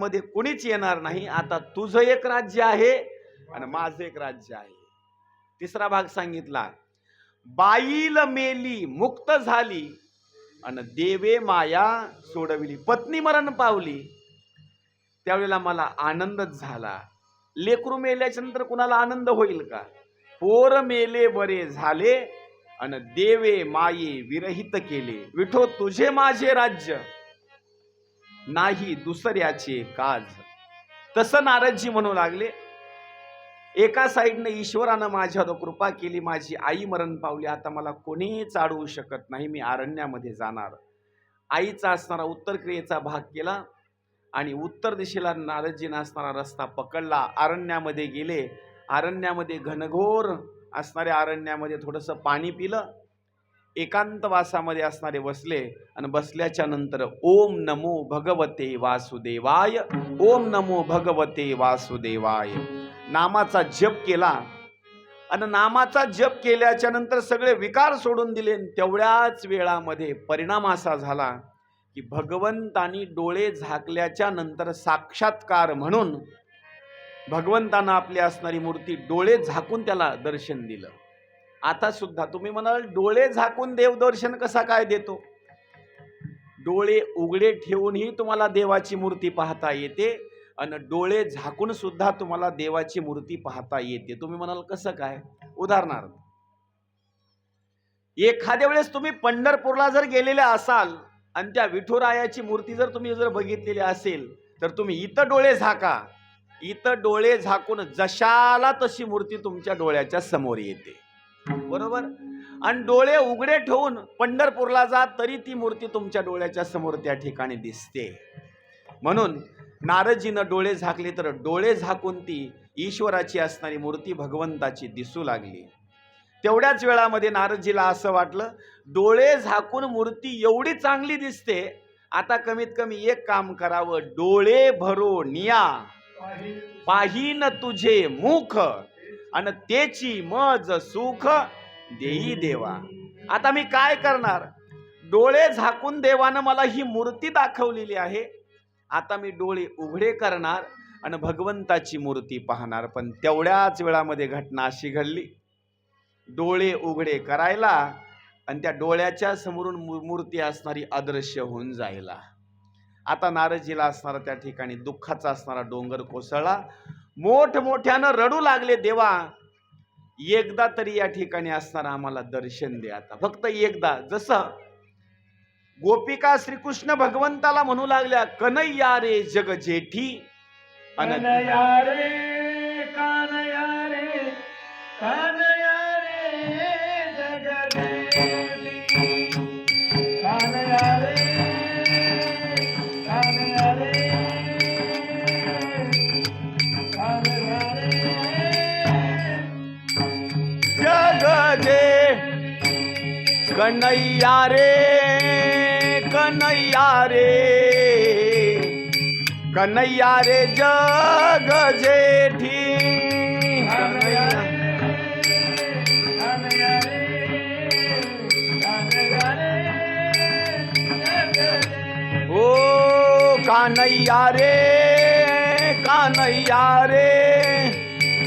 मध्ये कोणीच येणार नाही. आता तुझं एक राज्य आहे आणि माझं एक राज्य आहे. तिसरा भाग सांगितला बाईल मेली मुक्त झाली आणि देवे माया सोडविली. पत्नी मरण पावली. त्यावेळेला मला आनंदच झाला. लेकरू मेल्याच्या नंतर कुणाला आनंद होईल का? पोर मेले बरे झाले आणि देवे माये विरहित केले. विठो तुझे माझे राज्य. नाही दुसऱ्याचे काज. तसं नारदजी म्हणू लागले एका साईडनं ईश्वरानं माझ्यावर कृपा केली माझी आई मरण पावली आता मला कोणीही चाडवू शकत नाही मी अरण्यामध्ये जाणार. आईचा असणारा उत्तर क्रियेचा भाग केला आणि उत्तर दिशेला नारदजीनं असणारा रस्ता पकडला. अरण्यामध्ये गेले. अरण्यामध्ये घनघोर असणाऱ्या अरण्यामध्ये थोडंसं पाणी पिलं. एकांतवासामध्ये असणारे बसले आणि बसल्याच्या नंतर ओम नमो भगवते वासुदेवाय ओम नमो भगवते वासुदेवाय. नामाचा जप केला. आणि नामाचा जप केल्याच्यानंतर सगळे विकार सोडून दिले आणि तेवढ्याच वेळामध्ये परिणाम असा झाला की भगवंतानी डोळे झाकल्याच्या नंतर साक्षात्कार म्हणून भगवंतानं आपली असणारी मूर्ती डोळे झाकून त्याला दर्शन दिलं. आता सुद्धा तुम्ही म्हणाल डोळे झाकून देवदर्शन कसा काय देतो? डोळे उघडे ठेवूनही तुम्हाला देवाची मूर्ती पाहता येते आणि डोळे झाकून सुद्धा तुम्हाला देवाची मूर्ती पाहता येते. तुम्ही म्हणाल कसं काय? उदाहरणार्थ एखाद्या वेळेस तुम्ही पंढरपूरला जर गेलेले असाल आणि त्या विठुरायाची मूर्ती जर तुम्ही जर बघितलेली असेल तर तुम्ही इथं डोळे झाका. इथं डोळे झाकून जशाला तशी मूर्ती तुमच्या डोळ्याच्या समोर येते. बरोबर? आणि डोळे उघडे ठेवून पंढरपूरला जा तरी ती मूर्ती तुमच्या डोळ्याच्या समोर त्या ठिकाणी दिसते. म्हणून नारदजीनं डोळे झाकले तर डोळे झाकून ती ईश्वराची असणारी मूर्ती भगवंताची दिसू लागली. तेवढ्याच वेळामध्ये नारदजीला असं वाटलं डोळे झाकून मूर्ती एवढी चांगली दिसते आता कमीत कमी एक काम करावं डोळे भरो निया. पाहिन तुझे मुख. आणि तेची मज सुख देई देवा. आता मी काय करणार? डोळे झाकून देवानं मला ही मूर्ती दाखवलेली आहे. आता मी डोळे उघडे करणार आणि भगवंताची मूर्ती पाहणार. पण तेवढ्याच वेळामध्ये घटना अशी घडली. डोळे उघडे करायला आणि त्या डोळ्याच्या समोरून मू- मूर्ती असणारी अदृश्य होऊन जायला. आता नारजीला असणारा त्या ठिकाणी दुःखाचा असणारा डोंगर कोसळला. मोठमोठ्यानं रडू लागले देवा. एकदा तरी या ठिकाणी असणारं आम्हाला दर्शन दे आता. फक्त एकदा. जसं गोपिका श्रीकृष्ण भगवंताला म्हणू लागल्या कनैया रे जग जेठी अन रे कानया रे कानया कन्हैया रे कन्हैया रे। कन्हैया रे जग जेठी। कानया रे कानया रे कानया रे जगदेवी ओ कान्हैया रे कान्हैया रे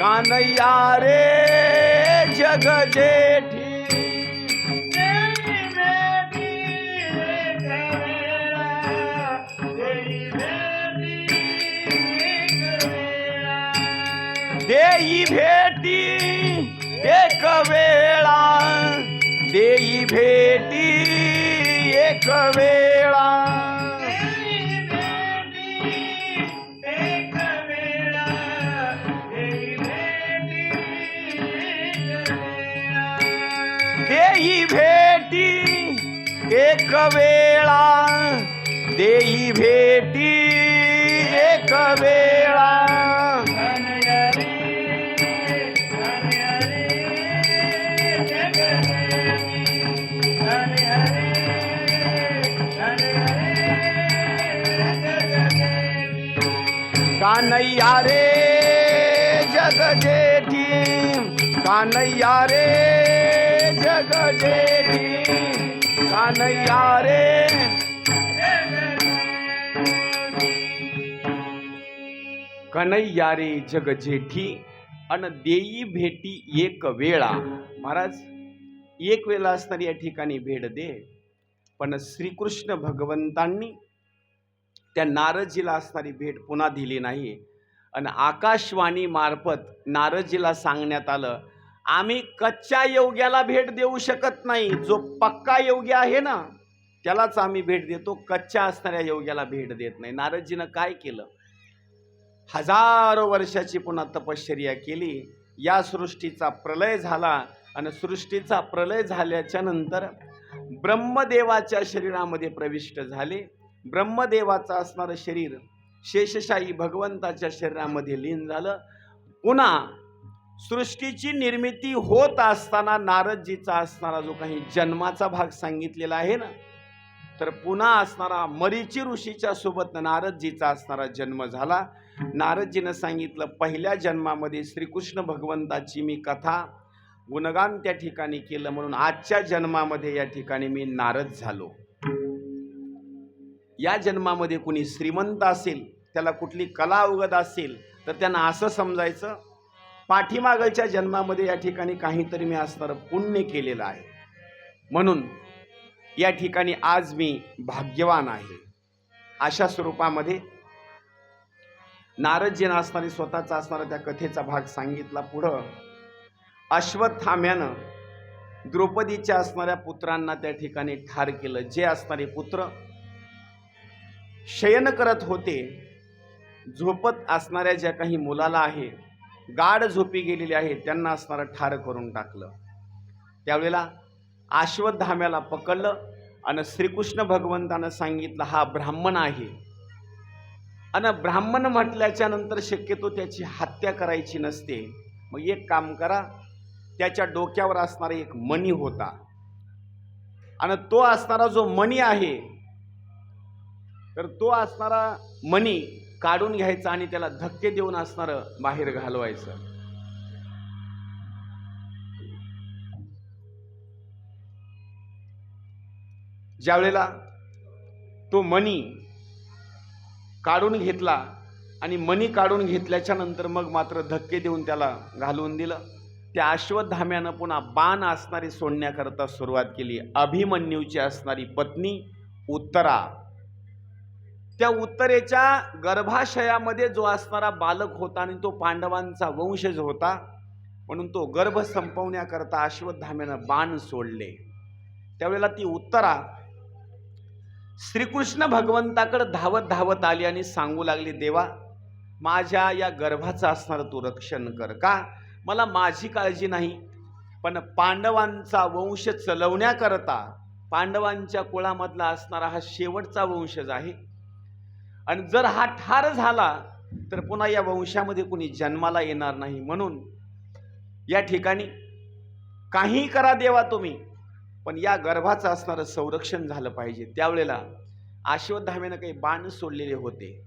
कान्हैया रे जग जेठी। देई भेटी एक वेळा. देई भेटी एक वेळा. देई भेटी एक वेळा. देई भेटी एक वेळा. कानैया रे जग जेठी। कानैया रे जग जेठी। कानैया रे। कन्हैया रे जग जेठी। अन देई भेटी एक वेळा। महाराज एक वेळा असणारी या ठिकाणी भेट दे. पण श्रीकृष्ण भगवंतांनी त्या नारदजीला असणारी भेट पुन्हा दिली नाही आणि आकाशवाणी मार्फत नारदजीला सांगण्यात आलं आम्ही कच्च्या योग्याला भेट देऊ शकत नाही. जो पक्का योग्य आहे ना त्यालाच आम्ही भेट देतो. कच्च्या असणाऱ्या योग्याला भेट देत नाही. नारदजीनं काय केलं? हजारो वर्षाची पुन्हा तपश्चर्या केली. या सृष्टीचा प्रलय झाला. आणि सृष्टीचा प्रलय झाल्याच्यानंतर ब्रह्मदेवाच्या शरीरामध्ये प्रविष्ट झाले. ब्रह्मदेवाचं असणारं शरीर शेषशाही भगवंताच्या शरीरामध्ये लीन झालं. पुन्हा सृष्टीची निर्मिती होत असताना नारदजीचा असणारा जो काही जन्माचा भाग सांगितलेला आहे ना तर पुन्हा असणारा मरीची ऋषीच्या सोबत नारदजीचा असणारा जन्म झाला. नारदजीनं सांगितलं पहिल्या जन्मामध्ये श्रीकृष्ण भगवंताची मी कथा गुणगान त्या ठिकाणी केलं म्हणून आजच्या जन्मामध्ये या ठिकाणी मी नारद झालो. या जन्मामध्ये कुणी श्रीमंत असेल त्याला कुठली कला अवगत असेल तर त्यांना असं समजायचं पाठीमागलच्या जन्मामध्ये या ठिकाणी काहीतरी मी असणारं पुण्य केलेलं आहे. म्हणून या ठिकाणी आज मी भाग्यवान आहे. अशा स्वरूपामध्ये नारदजीनं असणारी स्वतःचा असणारा त्या कथेचा भाग सांगितला पुढं. अश्वत्थाम्यानं द्रौपदीच्या असणाऱ्या पुत्रांना त्या ठिकाणी ठार केलं. जे असणारे पुत्र शयन करत होते. झोपत असणाऱ्या ज्या काही मुलाला आहे गाढ झोपी गेलेली आहे त्यांना असणारं ठार करून टाकलं. त्यावेळेला अश्वत्थाम्याला पकडलं आणि श्रीकृष्ण भगवंतानं सांगितलं हा ब्राह्मण आहे. आणि ब्राह्मण म्हटल्याच्या नंतर शक्यतो त्याची हत्या करायची नसते. मग एक काम करा त्याच्या डोक्यावर असणारा एक मणी होता. आणि तो असणारा जो मणी आहे तर तो असणारा मनी काढून घ्यायचा आणि त्याला धक्के देऊन असणारं बाहेर घालवायचं. ज्यावेळेला तो मनी काढून घेतला आणि मनी काढून घेतल्याच्या नंतर मग मात्र धक्के देऊन त्याला घालवून दिलं. त्या अश्वत्थाम्यानं पुन्हा बाण असणारी सोडण्याकरता सुरुवात केली. अभिमन्यूची असणारी पत्नी उत्तरा. त्या उत्तरेच्या गर्भाशयामध्ये जो असणारा बालक होता आणि तो पांडवांचा वंशज होता म्हणून तो गर्भ संपवण्याकरता अश्वत्थाम्यानं बाण सोडले. त्यावेळेला ती उत्तरा श्रीकृष्ण भगवंताकडे धावत धावत आली आणि सांगू लागली देवा माझ्या या गर्भाचं असणारं तू रक्षण कर का? मला माझी काळजी नाही पण पांडवांचा वंश चलवण्याकरता पांडवांच्या कुळामधला असणारा हा शेवटचा वंशज आहे आणि जर हा ठार झाला तर पुन्हा या वंशामध्ये कुणी जन्माला येणार नाही. म्हणून या ठिकाणी काही करा देवा तुम्ही पण या गर्भाचं असणारं संरक्षण झालं पाहिजे. त्यावेळेला अश्वत्थाम्यानं काही बाण सोडलेले होते.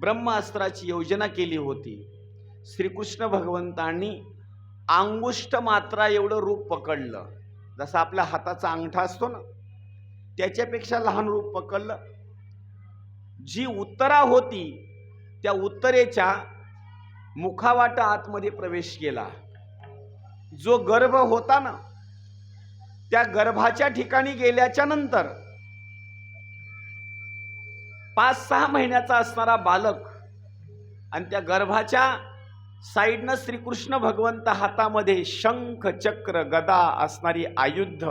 ब्रह्मास्त्राची योजना केली होती. श्रीकृष्ण भगवंतांनी अंगुष्ट मात्रा एवढं रूप पकडलं. जसं आपल्या हाताचा अंगठा असतो ना त्याच्यापेक्षा लहान रूप पकडलं. जी उत्तरा होती त्या उत्तरेच्या मुखावाट आतमध्ये प्रवेश केला. जो गर्भ होता ना त्या गर्भाच्या ठिकाणी गेल्याच्यानंतर पाच सहा महिन्याचा असणारा बालक आणि त्या गर्भाच्या साईडनं श्रीकृष्ण भगवंत हातामध्ये शंख चक्र गदा असणारी आयुध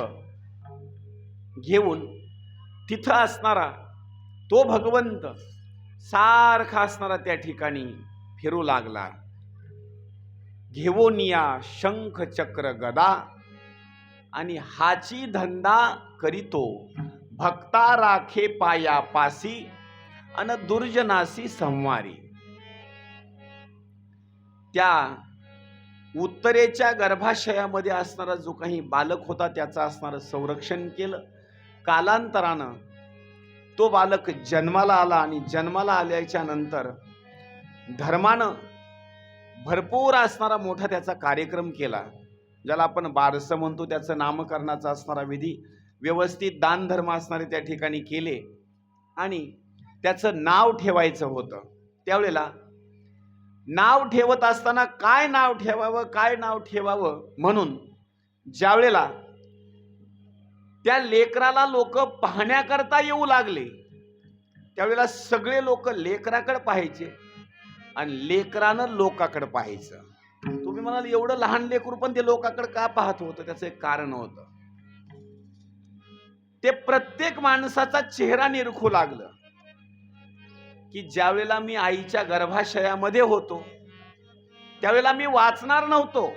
घेऊन तिथं असणारा तो भगवंत सारखा असणारा त्या ठिकाणी फिरू लागला. घेवोनिया शंख चक्र गदा आणि हाची धंदा करीतो. भक्ता राखे पाया पासी अन दुर्जनासी संवारी. त्या उत्तरेच्या गर्भाशयामध्ये असणारा जो काही बालक होता त्याचं असणारं संरक्षण केलं. कालांतरानं तो बालक जन्माला आला आणि जन्माला आल्याच्यानंतर धर्मानं भरपूर असणारा मोठा त्याचा कार्यक्रम केला ज्याला आपण बारसं म्हणतो. त्याचं नामकरणाचा असणारा विधी व्यवस्थित दानधर्म असणारे त्या ठिकाणी केले आणि त्याचं नाव ठेवायचं होतं. त्यावेळेला नाव ठेवत असताना काय नाव ठेवावं काय नाव ठेवावं म्हणून ज्यावेळेला त्या लेकराला लोक पाहण्याकरता येऊ लागले. त्यावेळेला सगळे लोक लेकराकडे पाहायचे आणि लेकरानं लोकाकडे पाहायचं. तुम्ही म्हणाल एवढं लहान लेकरू पण ते लोकाकडे का पाहत होतं? त्याचं एक कारण होतं. ते प्रत्येक माणसाचा चेहरा निरखू लागलं. की ज्यावेळेला मी आईच्या गर्भाशयामध्ये होतो त्यावेळेला मी वाचणार नव्हतो.